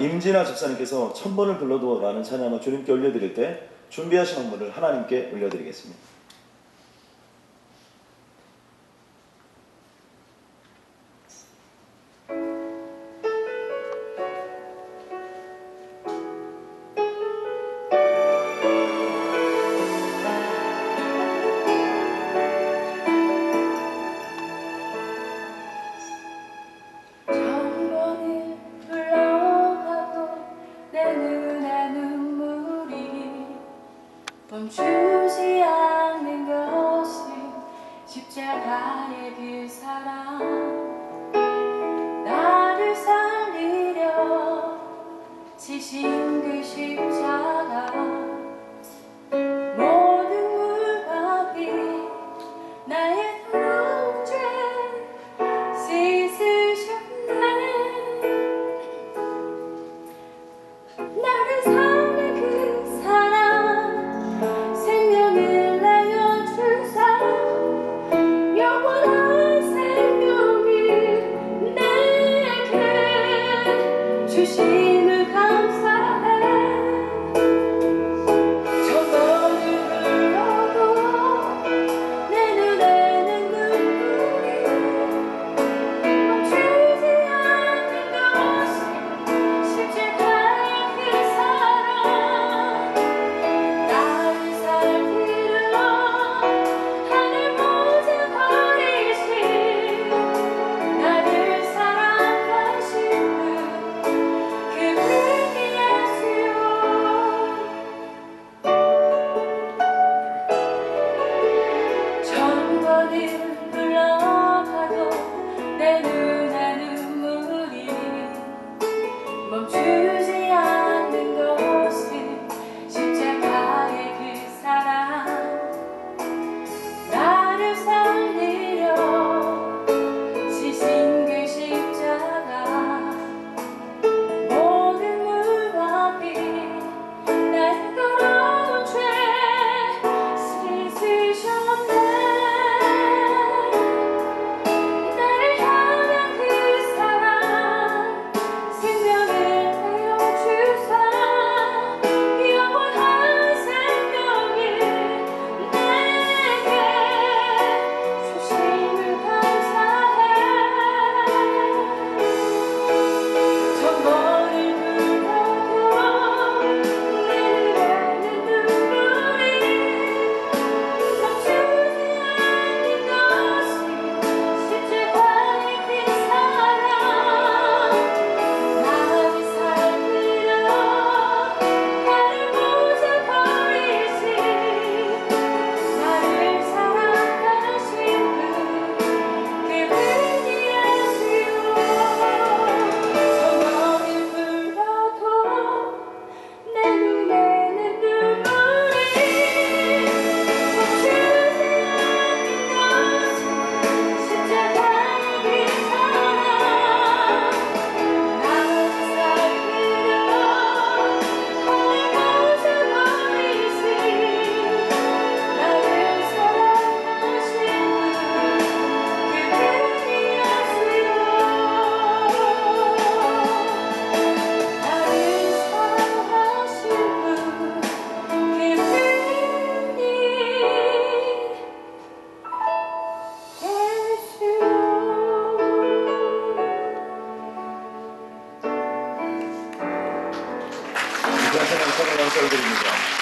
임진아 집사님께서 천번을 불러도 라는 찬양을 주님께 올려드릴 때 준비하신 학문을 하나님께 올려드리겠습니다. 십자가에 그 사랑 나를 살리려 지신 그 십자가 모든 물밥이 나의 더러운 죄 씻으셨네. 나를 Zaczynam szanowną serdecznie.